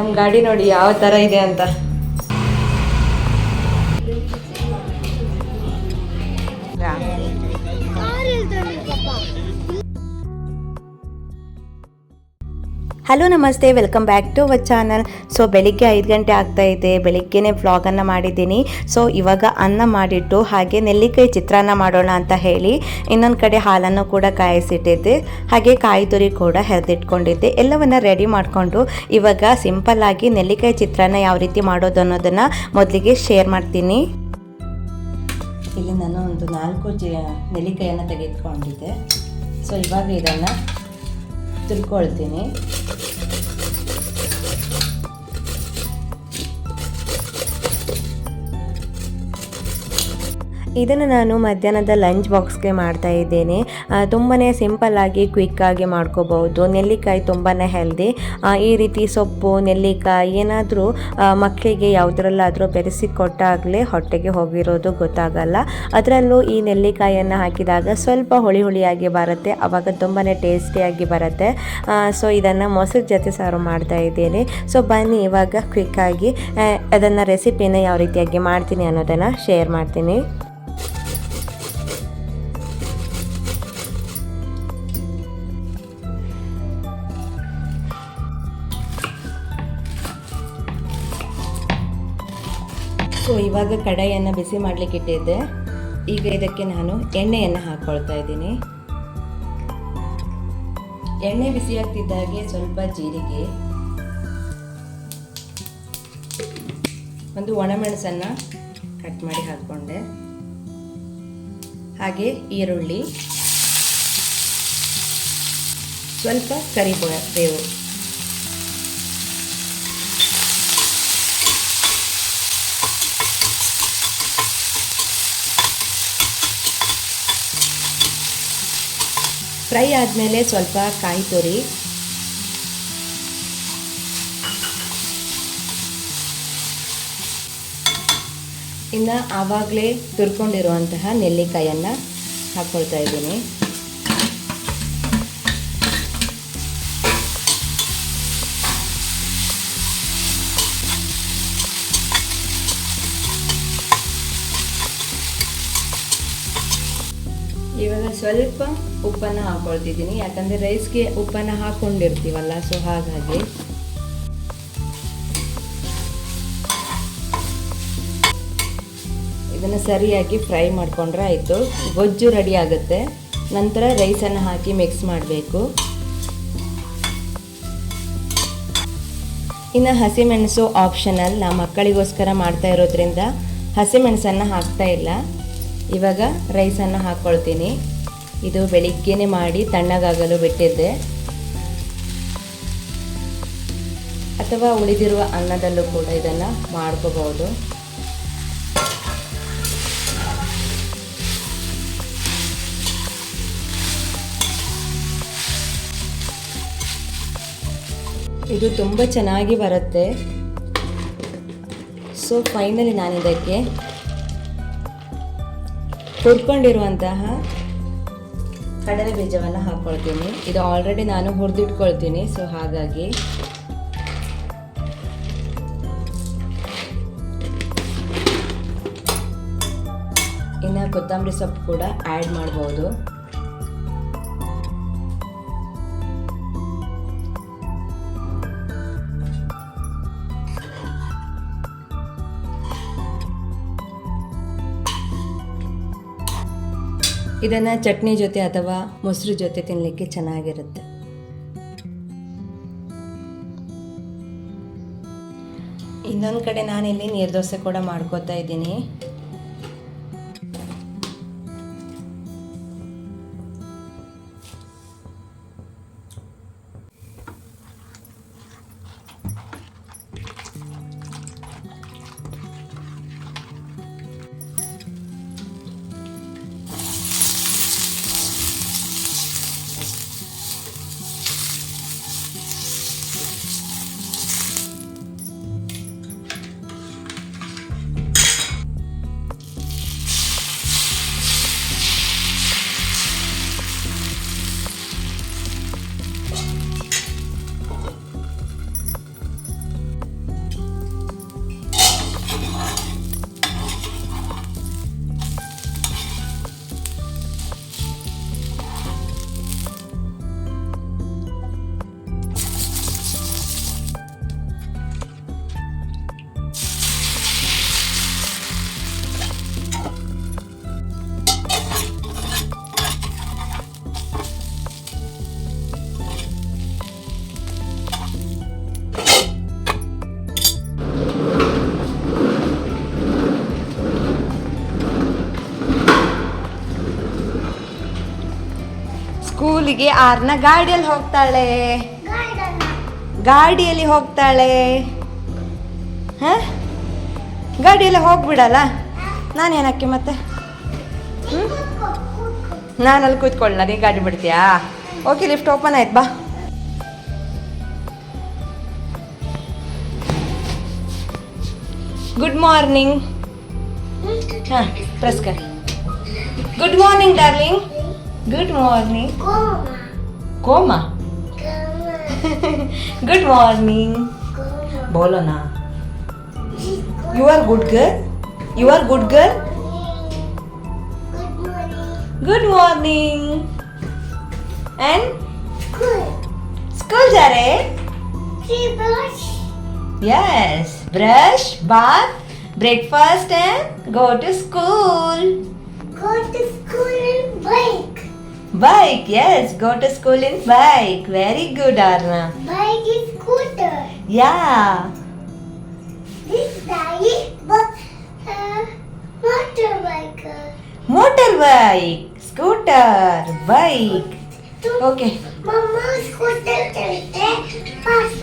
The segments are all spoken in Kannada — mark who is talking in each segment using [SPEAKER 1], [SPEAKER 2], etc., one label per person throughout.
[SPEAKER 1] ನಮ್ಮ ಗಾಡಿ ನೋಡಿ ಯಾವ ಥರ ಇದೆ ಅಂತ. ಹಲೋ ನಮಸ್ತೆ welcome back to our channel so ಬೆಳಿಗ್ಗೆ ಐದು ಗಂಟೆ ಆಗ್ತಾ ಇದೆ. ಬೆಳಿಗ್ಗೆನೇ ವ್ಲಾಗನ್ನು ಮಾಡಿದ್ದೀನಿ. ಸೊ ಇವಾಗ ಅನ್ನ ಮಾಡಿಟ್ಟು ಹಾಗೆ ನೆಲ್ಲಿಕಾಯಿ ಚಿತ್ರಾನ್ನ ಮಾಡೋಣ ಅಂತ ಹೇಳಿ ಇನ್ನೊಂದು ಕಡೆ ಹಾಲನ್ನು ಕೂಡ ಕಾಯಿಸಿಟ್ಟಿದ್ದೆ. ಹಾಗೆ ಕಾಯಿ ತುರಿ ಕೂಡ ಹೆರೆದಿಟ್ಕೊಂಡಿದ್ದೆ. ಎಲ್ಲವನ್ನ ರೆಡಿ ಮಾಡಿಕೊಂಡು ಇವಾಗ ಸಿಂಪಲ್ ಆಗಿ ನೆಲ್ಲಿಕಾಯಿ ಚಿತ್ರಾನ್ನ ಯಾವ ರೀತಿ ಮಾಡೋದು ಅನ್ನೋದನ್ನು ಮೊದಲಿಗೆ ಶೇರ್ ಮಾಡ್ತೀನಿ. ಇಲ್ಲಿ ನಾನು ಒಂದು ನಾಲ್ಕು ಜ ನೆಲ್ಲಿಕಾಯನ್ನು ತೆಗೆದುಕೊಂಡಿದ್ದೆ. ಸೊ ಇವಾಗ ಇದನ್ನು ತುರ್ಕೊಳ್ತೀನಿ ಇದನ್ನು ನಾನು ಮಧ್ಯಾಹ್ನದ ಲಂಚ್ ಬಾಕ್ಸ್ಗೆ ಮಾಡ್ತಾ ಇದ್ದೇನೆ. ತುಂಬಾ ಸಿಂಪಲ್ಲಾಗಿ ಕ್ವಿಕ್ಕಾಗಿ ಮಾಡ್ಕೋಬಹುದು. ನೆಲ್ಲಿಕಾಯಿ ತುಂಬಾ ಹೆಲ್ದಿ ಈ ರೀತಿ ಸೊಪ್ಪು, ನೆಲ್ಲಿಕಾಯಿ ಏನಾದರೂ ಮಕ್ಕಳಿಗೆ ಯಾವುದರಲ್ಲಾದರೂ ಬೆರೆಸಿ ಕೊಟ್ಟಾಗಲೇ ಹೊಟ್ಟೆಗೆ ಹೋಗಿರೋದು ಗೊತ್ತಾಗಲ್ಲ. ಅದರಲ್ಲೂ ಈ ನೆಲ್ಲಿಕಾಯನ್ನು ಹಾಕಿದಾಗ ಸ್ವಲ್ಪ ಹುಳಿ ಹುಳಿಯಾಗಿ ಬರುತ್ತೆ. ಆವಾಗ ತುಂಬಾ ಟೇಸ್ಟಿಯಾಗಿ ಬರುತ್ತೆ. ಸೊ ಇದನ್ನು ಮೊಸರು ಜೊತೆ ಸಾರು ಮಾಡ್ತಾ ಇದ್ದೇನೆ. ಸೊ ಬನ್ನಿ, ಇವಾಗ ಕ್ವಿಕ್ಕಾಗಿ ಅದನ್ನು ರೆಸಿಪಿನ ಯಾವ ರೀತಿಯಾಗಿ ಮಾಡ್ತೀನಿ ಅನ್ನೋದನ್ನು ಶೇರ್ ಮಾಡ್ತೀನಿ. ಇವಾಗ ಕಡಾಯಿಯನ್ನು ಬಿಸಿ ಮಾಡಲಿಕ್ಕೆ ಇಟ್ಟಿದ್ದೆ. ಈಗ ಇದಕ್ಕೆ ನಾನು ಎಣ್ಣೆಯನ್ನು ಹಾಕ್ಕೊಳ್ತಾ ಇದ್ದೀನಿ. ಎಣ್ಣೆ ಬಿಸಿಯಾಗ್ತಿದ್ದಾಗೆ ಸ್ವಲ್ಪ ಜೀರಿಗೆ, ಒಂದು ಒಣಮೆಣಸನ್ನು ಕಟ್ ಮಾಡಿ ಹಾಕ್ಕೊಂಡೆ. ಹಾಗೆ ಈರುಳ್ಳಿ, ಸ್ವಲ್ಪ ಕರಿಬೇವು ಫ್ರೈ ಆದಮೇಲೆ ಸ್ವಲ್ಪ ಕಾಯಿ ತುರಿ ಇನ್ನು ಆವಾಗಲೇ ತುರ್ಕೊಂಡಿರುವಂತಹ ನೆಲ್ಲಿಕಾಯನ್ನು ಹಾಕ್ಕೊಳ್ತಾ ಇದ್ದೀನಿ. ಇವಾಗ ಸ್ವಲ್ಪ ಉಪ್ಪನ್ನು ಹಾಕೊಳ್ತಿದ್ದೀನಿ. ಯಾಕಂದರೆ ರೈಸ್ಗೆ ಉಪ್ಪನ್ನು ಹಾಕ್ಕೊಂಡಿರ್ತೀವಲ್ಲ ಸೊ ಹಾಗಾಗಿ. ಇದನ್ನು ಸರಿಯಾಗಿ ಫ್ರೈ ಮಾಡಿಕೊಂಡ್ರೆ ಆಯಿತು. ಗೊಜ್ಜು ರೆಡಿ ಆಗುತ್ತೆ. ನಂತರ ರೈಸನ್ನು ಹಾಕಿ ಮಿಕ್ಸ್ ಮಾಡಬೇಕು. ಇನ್ನು ಹಸಿಮೆಣಸು ಆಪ್ಷನಲ್ ನಾ ಮಕ್ಕಳಿಗೋಸ್ಕರ ಮಾಡ್ತಾ ಇರೋದ್ರಿಂದ ಹಸಿಮೆಣಸನ್ನು ಹಾಕ್ತಾ ಇಲ್ಲ. ಇವಾಗ ರೈಸನ್ನು ಹಾಕ್ಕೊಳ್ತೀನಿ. ಇದು ಬೆಳಿಗ್ಗೆನೆ ಮಾಡಿ ತಣ್ಣಗಾಗಲು ಬಿಟ್ಟಿದ್ದೆ. ಅಥವಾ ಉಳಿದಿರುವ ಅನ್ನದಲ್ಲೂ ಕೂಡ ಇದನ್ನು ಮಾಡ್ಕೋಬಹುದು. ಇದು ತುಂಬ ಚೆನ್ನಾಗಿ ಬರುತ್ತೆ. ಸೊ ಫೈನಲಿ ನಾನು ಇದಕ್ಕೆ ಹುರ್ಕೊಂಡಿರುವಂತಹ ಕಡಲೆ ಬೀಜವನ್ನು ಹಾಕ್ಕೊಳ್ತೀನಿ ಇದು ಆಲ್ರೆಡಿ ನಾನು ಹುರಿದಿಟ್ಕೊಳ್ತೀನಿ ಸೊ ಹಾಗಾಗಿ. ಇನ್ನು ಕೊತ್ತಂಬರಿ ಸೊಪ್ಪು ಕೂಡ ಆ್ಯಡ್ ಮಾಡ್ಬೋದು. ಇದನ್ನು ಚಟ್ನಿ ಜೊತೆ ಅಥವಾ ಮೊಸರು ಜೊತೆ ತಿನ್ನಲಿಕ್ಕೆ ಚೆನ್ನಾಗಿರುತ್ತೆ. ಇನ್ನೊಂದು ಕಡೆ ನಾನಿಲ್ಲಿ ನೀರು ದೋಸೆ ಕೂಡ ಮಾಡ್ಕೋತಾ ಇದ್ದೀನಿ. ಸ್ಕೂಲಿಗೆ ಆರ್ನ ಗಾಡಿಯಲ್ಲಿ ಹೋಗ್ತಾಳೆ. ಗಾಡಿಯಲ್ಲಿ. ಹೋಗ್ತಾಳೆ. ಹ? ಗಾಡಿಯಲ್ಲಿ ಹೋಗ್ಬಿಡಲ್ಲ? ನಾನೇನಕ್ಕೆ ಮತ್ತೆ? ಹ್ಞೂ ನಾನು ಅಲ್ಲಿ ಕೂತ್ಕೊಳ್ಳ ನೀ ಗಾಡಿ ಬಿಡ್ತೀಯಾ? ಓಕೆ ಲಿಫ್ಟ್ ಓಪನ್ ಆಯ್ತು ಬಾ. ಗುಡ್ ಮಾರ್ನಿಂಗ್ ಹಾಂ press curry. Good morning darling Good morning. Coma. Coma. good morning. Coma. Bolo na. You are good girl. You are good girl. Good morning. Good morning. And school. School jare? रहे? See brush. Yes. Brush, bath, breakfast and go to school. Go to school and play. Bike, yes, go to school in bike. Very good,
[SPEAKER 2] Arna. Bike is scooter. Yeah.
[SPEAKER 1] This guy
[SPEAKER 2] is but, uh, motorbike.
[SPEAKER 1] Motorbike, scooter, bike. Okay.
[SPEAKER 2] Mama scooter ಚಲುತ್ತೆ ಪಾಪ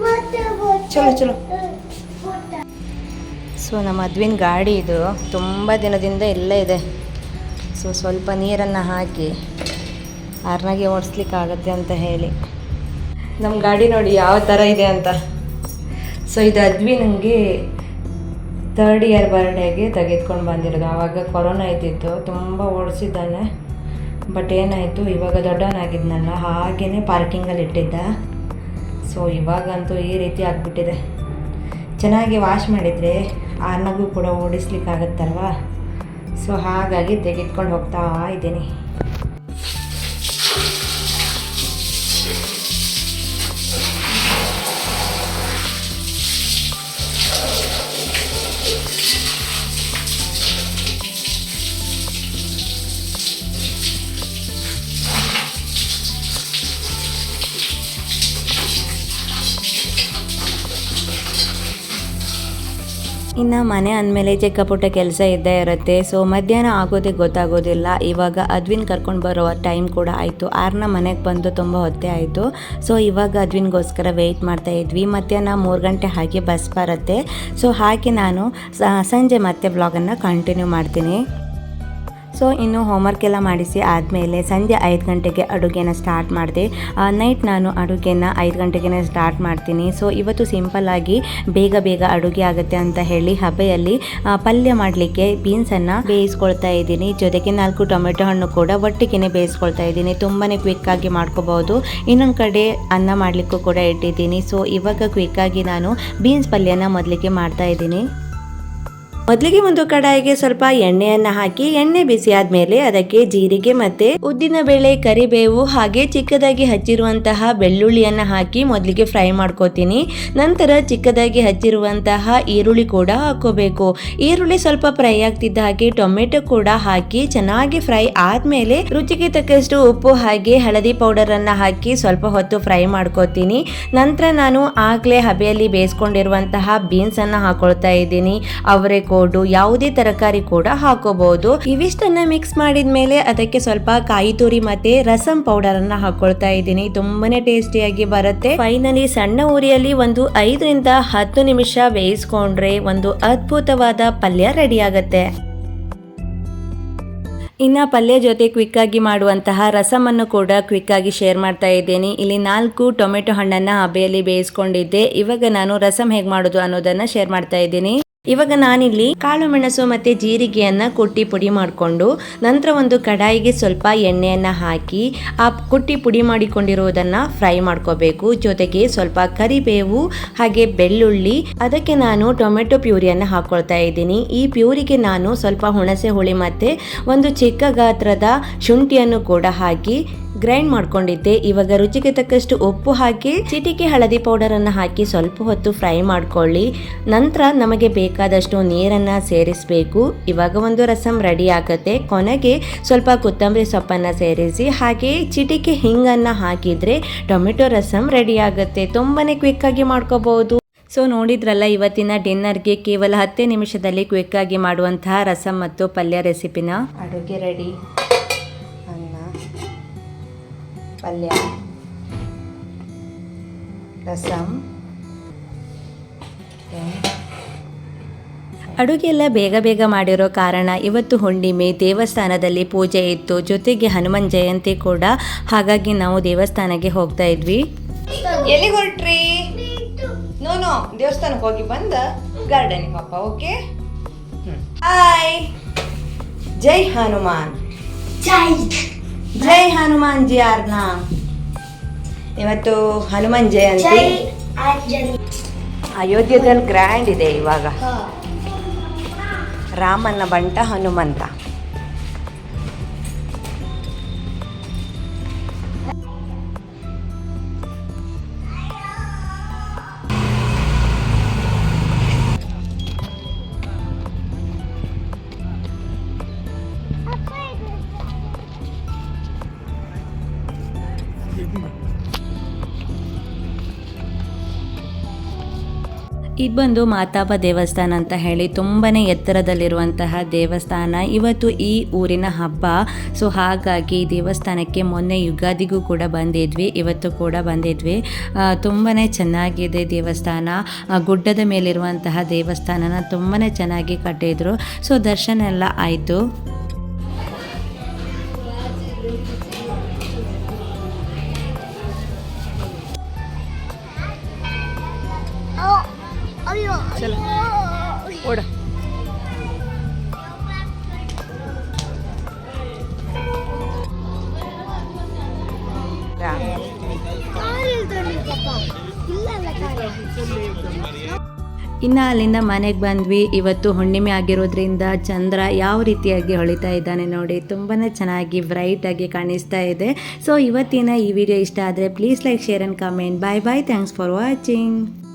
[SPEAKER 2] motorbike. Chalo,
[SPEAKER 1] chalo. ಸೊ ನಮ್ಮ ಅದ್ವಿನ ಗಾಡಿ ಇದು ತುಂಬ ದಿನದಿಂದ ಇಲ್ಲೇ ಇದೆ ಸೊ ಸ್ವಲ್ಪ ನೀರನ್ನು ಹಾಕಿ ಆರ್ನಾಗೆ ಓಡಿಸ್ಲಿಕ್ಕಾಗತ್ತೆ ಅಂತ ಹೇಳಿ. ನಮ್ಮ ಗಾಡಿ ನೋಡಿ ಯಾವ ಥರ ಇದೆ ಅಂತ. ಸೊ ಇದು ಅದ್ವಿ ನನಗೆ ತರ್ಡ್ ಇಯರ್ ಬರ್ಡೇಗೆ ತೆಗೆದುಕೊಂಡು ಬಂದಿರೋದು. ಆವಾಗ ಕೊರೋನಾ ಇದ್ದಿತ್ತು. ತುಂಬ ಓಡಿಸಿದ್ದಾನೆ. ಬಟ್ ಏನಾಯಿತು? ಇವಾಗ ದೊಡ್ಡವನಾಗಿದ್ನಲ್ಲ. ಹಾಗೇ ಪಾರ್ಕಿಂಗಲ್ಲಿ ಇಟ್ಟಿದ್ದ. ಸೊ ಇವಾಗಂತೂ ಈ ರೀತಿ ಆಗಿಬಿಟ್ಟಿದೆ. ಚೆನ್ನಾಗಿ ವಾಶ್ ಮಾಡಿದರೆ ಆರ್ನಾಗೂ ಕೂಡ ಓಡಿಸ್ಲಿಕ್ಕಾಗತ್ತಲ್ವ? ಸೊ ಹಾಗಾಗಿ ತೆಗೆದುಕೊಂಡು ಹೋಗ್ತಾ ಇದ್ದೀನಿ. ಇನ್ನು ಮನೆ ಅಂದಮೇಲೆ ಚಿಕ್ಕ ಪುಟ್ಟ ಕೆಲಸ ಇದ್ದೇ ಇರುತ್ತೆ. ಸೊ ಮಧ್ಯಾಹ್ನ ಆಗೋದೇ ಗೊತ್ತಾಗೋದಿಲ್ಲ. ಇವಾಗ ಅದ್ವಿನ್ ಕರ್ಕೊಂಡು ಬರೋ ಟೈಮ್ ಕೂಡ ಆಯಿತು. ಆರ್ನ ಮನೆಗೆ ಬಂದು ತುಂಬ ಹೊತ್ತೆ ಆಯಿತು. ಸೊ ಇವಾಗ ಅದ್ವಿನ್ಗೋಸ್ಕರ ವೆಯ್ಟ್ ಮಾಡ್ತಾ ಇದ್ವಿ. ಮಧ್ಯಾಹ್ನ ಮೂರು ಗಂಟೆ ಹಾಗೆ ಬಸ್ ಬರುತ್ತೆ. ಸೊ ಹಾಗೆ ನಾನು ಸಂಜೆ ಮತ್ತೆ ಬ್ಲಾಗನ್ನು ಕಂಟಿನ್ಯೂ ಮಾಡ್ತೀನಿ. ಸೊ ಇನ್ನು ಹೋಮ್ವರ್ಕ್ ಎಲ್ಲ ಮಾಡಿಸಿ ಆದಮೇಲೆ ಸಂಜೆ ಐದು ಗಂಟೆಗೆ ಅಡುಗೆನ ಸ್ಟಾರ್ಟ್ ಮಾಡಿದೆ. ನೈಟ್ ನಾನು ಅಡುಗೆನ ಐದು ಗಂಟೆಗೆ ಸ್ಟಾರ್ಟ್ ಮಾಡ್ತೀನಿ. ಸೊ ಇವತ್ತು ಸಿಂಪಲ್ಲಾಗಿ ಬೇಗ ಬೇಗ ಅಡುಗೆ ಆಗುತ್ತೆ ಅಂತ ಹೇಳಿ ಹಬೆಯಲ್ಲಿ ಪಲ್ಯ ಮಾಡಲಿಕ್ಕೆ ಬೀನ್ಸನ್ನು ಬೇಯಿಸ್ಕೊಳ್ತಾ ಇದ್ದೀನಿ. ಜೊತೆಗೆ ನಾಲ್ಕು ಟೊಮೆಟೊ ಹಣ್ಣು ಕೂಡ ಒಟ್ಟಿಗೆ ಬೇಯಿಸ್ಕೊಳ್ತಾ ಇದ್ದೀನಿ. ತುಂಬಾ ಕ್ವಿಕ್ಕಾಗಿ ಮಾಡ್ಕೋಬಹುದು. ಇನ್ನೊಂದು ಕಡೆ ಅನ್ನ ಮಾಡಲಿಕ್ಕೂ ಕೂಡ ಇಟ್ಟಿದ್ದೀನಿ. ಸೊ ಇವಾಗ ಕ್ವಿಕ್ಕಾಗಿ ನಾನು ಬೀನ್ಸ್ ಪಲ್ಯನ ಮೊದಲಿಗೆ ಮಾಡ್ತಾ ಇದ್ದೀನಿ. ಮೊದಲಿಗೆ ಒಂದು ಕಡಾಯಿಗೆ ಸ್ವಲ್ಪ ಎಣ್ಣೆಯನ್ನ ಹಾಕಿ ಎಣ್ಣೆ ಬಿಸಿ ಆದ್ಮೇಲೆ ಅದಕ್ಕೆ ಜೀರಿಗೆ ಮತ್ತೆ ಉದ್ದಿನ ಬೇಳೆ, ಕರಿಬೇವು ಹಾಗೆ ಚಿಕ್ಕದಾಗಿ ಹಚ್ಚಿರುವಂತಹ ಬೆಳ್ಳುಳ್ಳಿಯನ್ನ ಹಾಕಿ ಮೊದಲಿಗೆ ಫ್ರೈ ಮಾಡ್ಕೋತೀನಿ. ನಂತರ ಚಿಕ್ಕದಾಗಿ ಹಚ್ಚಿರುವಂತಹ ಈರುಳ್ಳಿ ಕೂಡ ಹಾಕೋಬೇಕು ಈರುಳ್ಳಿ ಸ್ವಲ್ಪ ಫ್ರೈ ಆಗ್ತಿದ್ದ ಹಾಗೆ ಟೊಮೆಟೊ ಕೂಡ ಹಾಕಿ ಚೆನ್ನಾಗಿ ಫ್ರೈ ಆದ್ಮೇಲೆ ರುಚಿಗೆ ತಕ್ಕಷ್ಟು ಉಪ್ಪು ಹಾಗೆ ಹಳದಿ ಪೌಡರ್ ಅನ್ನ ಹಾಕಿ ಸ್ವಲ್ಪ ಹೊತ್ತು ಫ್ರೈ ಮಾಡ್ಕೋತೀನಿ. ನಂತರ ನಾನು ಆಗ್ಲೇ ಹಬೆಯಲ್ಲಿ ಬೇಯಿಸ್ಕೊಂಡಿರುವಂತಹ ಬೀನ್ಸ್ ಅನ್ನ ಹಾಕೊಳ್ತಾ ಇದ್ದೀನಿ. ಅವರೆಕೋಡು ಯಾವುದೇ ತರಕಾರಿ ಕೂಡ ಹಾಕೋಬಹುದು. ಇವಿಷ್ಟನ್ನ ಮಿಕ್ಸ್ ಮಾಡಿದ ಮೇಲೆ ಅದಕ್ಕೆ ಸ್ವಲ್ಪ ಕಾಯಿ ತುರಿ ಮತ್ತೆ ರಸಂ ಪೌಡರ್ ಅನ್ನ ಹಾಕೊಳ್ತಾ ಇದ್ದೀನಿ. ತುಂಬಾನೇ ಟೇಸ್ಟಿಯಾಗಿ ಬರುತ್ತೆ. ಫೈನಲಿ ಸಣ್ಣ ಉರಿಯಲ್ಲಿ ಒಂದು ಐದರಿಂದ ಹತ್ತು ನಿಮಿಷ ಬೇಯಿಸ್ಕೊಂಡ್ರೆ ಒಂದು ಅದ್ಭುತವಾದ ಪಲ್ಯ ರೆಡಿ ಆಗುತ್ತೆ. ಇನ್ನು ಪಲ್ಯ ಜೊತೆ ಕ್ವಿಕ್ ಆಗಿ ಮಾಡುವಂತಹ ರಸಮನ್ನು ಕೂಡ ಕ್ವಿಕ್ ಆಗಿ ಶೇರ್ ಮಾಡ್ತಾ ಇದ್ದೀನಿ. ಇಲ್ಲಿ ನಾಲ್ಕು ಟೊಮೆಟೊ ಹಣ್ಣನ್ನ ಹಬೆಯಲ್ಲಿ ಬೇಯಿಸ್ಕೊಂಡಿದ್ದೆ. ಇವಾಗ ನಾನು ರಸಂ ಹೇಗೆ ಮಾಡೋದು ಅನ್ನೋದನ್ನ ಶೇರ್ ಮಾಡ್ತಾ ಇದ್ದೀನಿ. ಇವಾಗ ನಾನಿಲ್ಲಿ ಕಾಳು ಮೆಣಸು ಮತ್ತು ಜೀರಿಗೆಯನ್ನು ಕುಟ್ಟಿ ಪುಡಿ ಮಾಡಿಕೊಂಡು, ನಂತರ ಒಂದು ಕಡಾಯಿಗೆ ಸ್ವಲ್ಪ ಎಣ್ಣೆಯನ್ನು ಹಾಕಿ, ಆ ಕುಟ್ಟಿ ಪುಡಿ ಮಾಡಿಕೊಂಡಿರುವುದನ್ನು ಫ್ರೈ ಮಾಡ್ಕೋಬೇಕು. ಜೊತೆಗೆ ಸ್ವಲ್ಪ ಕರಿಬೇವು, ಹಾಗೆ ಬೆಳ್ಳುಳ್ಳಿ, ಅದಕ್ಕೆ ನಾನು ಟೊಮೆಟೊ ಪ್ಯೂರಿಯನ್ನು ಹಾಕ್ಕೊಳ್ತಾ ಇದ್ದೀನಿ. ಈ ಪ್ಯೂರಿಗೆ ನಾನು ಸ್ವಲ್ಪ ಹುಣಸೆ ಹುಳಿ ಮತ್ತು ಒಂದು ಚಿಕ್ಕ ಗಾತ್ರದ ಶುಂಠಿಯನ್ನು ಕೂಡ ಹಾಕಿ ಗ್ರೈಂಡ್ ಮಾಡ್ಕೊಂಡಿದ್ದೆ. ಇವಾಗ ರುಚಿಗೆ ತಕ್ಕಷ್ಟು ಉಪ್ಪು ಹಾಕಿ, ಚಿಟಿಕೆ ಹಳದಿ ಪೌಡರ್ ಅನ್ನು ಹಾಕಿ ಸ್ವಲ್ಪ ಹೊತ್ತು ಫ್ರೈ ಮಾಡ್ಕೊಳ್ಳಿ. ನಂತರ ನಮಗೆ ಬೇಕಾದಷ್ಟು ನೀರನ್ನ ಸೇರಿಸಬೇಕು. ಇವಾಗ ಒಂದು ರಸಂ ರೆಡಿ ಆಗುತ್ತೆ. ಕೊನೆಗೆ ಸ್ವಲ್ಪ ಕೊತ್ತಂಬರಿ ಸೊಪ್ಪನ್ನು ಸೇರಿಸಿ, ಹಾಗೆ ಚಿಟಿಕೆ ಹಿಂಗನ್ನ ಹಾಕಿದ್ರೆ ಟೊಮೆಟೊ ರಸಂ ರೆಡಿ ಆಗುತ್ತೆ. ತುಂಬಾನೇ ಕ್ವಿಕ್ ಆಗಿ ಮಾಡ್ಕೋಬಹುದು ಸೊ ನೋಡಿದ್ರಲ್ಲ, ಇವತ್ತಿನ ಡಿನ್ನರ್ಗೆ ಕೇವಲ ಹತ್ತೇ ನಿಮಿಷದಲ್ಲಿ ಕ್ವಿಕ್ಕಾಗಿ ಮಾಡುವಂತಹ ರಸಂ ಮತ್ತು ಪಲ್ಯ ರೆಸಿಪಿನ ಅಡುಗೆ ರೆಡಿ ಪಲ್ಯ ರಸಂ. ಅಡುಗೆ ಎಲ್ಲ ಬೇಗ ಬೇಗ ಮಾಡಿರೋ ಕಾರಣ ಇವತ್ತು ಹುಣ್ಣಿಮೆ ದೇವಸ್ಥಾನದಲ್ಲಿ ಪೂಜೆ ಇತ್ತು. ಜೊತೆಗೆ ಹನುಮನ್ ಜಯಂತಿ ಕೂಡ. ಹಾಗಾಗಿ ನಾವು ದೇವಸ್ಥಾನಕ್ಕೆ ಹೋಗ್ತಾ ಇದ್ವಿ. ಎಲ್ಲಿಗೆ ಹೊರಟ್ರಿ? No no. ದೇವಸ್ಥಾನಕ್ಕೆ ಹೋಗಿ ಬಂದ ಗಾರ್ಡನ್ ಪಾಪ ಓಕೆ ಹಾಯ್ ಜೈ ಹನುಮಾನ್.
[SPEAKER 2] ಜೈ
[SPEAKER 1] ಜೈ ಹನುಮಾನ್ ಜಿ ಆರ್ನ ಇವತ್ತು ಹನುಮಾನ್ ಜಯಂತಿ. ಅಯೋಧ್ಯದಲ್ಲಿ ಗ್ರ್ಯಾಂಡ್ ಇದೆ ಇವಾಗ. ರಾಮನ ಬಂಟ ಹನುಮಂತ. ಇದು ಬಂದು ಮಾತಾಪ ದೇವಸ್ಥಾನ ಅಂತ ಹೇಳಿ ತುಂಬಾ ಎತ್ತರದಲ್ಲಿರುವಂತಹ ದೇವಸ್ಥಾನ. ಇವತ್ತು ಈ ಊರಿನ ಹಬ್ಬ. ಸೊ ಹಾಗಾಗಿ ದೇವಸ್ಥಾನಕ್ಕೆ ಮೊನ್ನೆ ಯುಗಾದಿಗೂ ಕೂಡ ಬಂದಿದ್ವಿ. ಇವತ್ತು ಕೂಡ ಬಂದಿದ್ವಿ. ತುಂಬಾ ಚೆನ್ನಾಗಿದೆ ದೇವಸ್ಥಾನ. ಗುಡ್ಡದ ಮೇಲಿರುವಂತಹ ದೇವಸ್ಥಾನನ ತುಂಬಾ ಚೆನ್ನಾಗಿ ಕಟ್ಟಿದ್ರು. ಸೊ ದರ್ಶನ ಎಲ್ಲ ಆಯಿತು. ಇನ್ನು ಅಲ್ಲಿಂದ ಮನೆಗೆ ಬಂದ್ವಿ. ಇವತ್ತು ಹುಣ್ಣಿಮೆ ಆಗಿರೋದ್ರಿಂದ ಚಂದ್ರ ಯಾವ ರೀತಿಯಾಗಿ ಹೊಳಿತಾ ಇದ್ದಾನೆ ನೋಡಿ. ತುಂಬಾ ಚೆನ್ನಾಗಿ ಬ್ರೈಟಾಗಿ ಕಾಣಿಸ್ತಾ ಇದೆ. ಸೊ ಇವತ್ತಿನ ಈ ವಿಡಿಯೋ ಇಷ್ಟ ಆದರೆ please like share and comment bye bye thanks for watching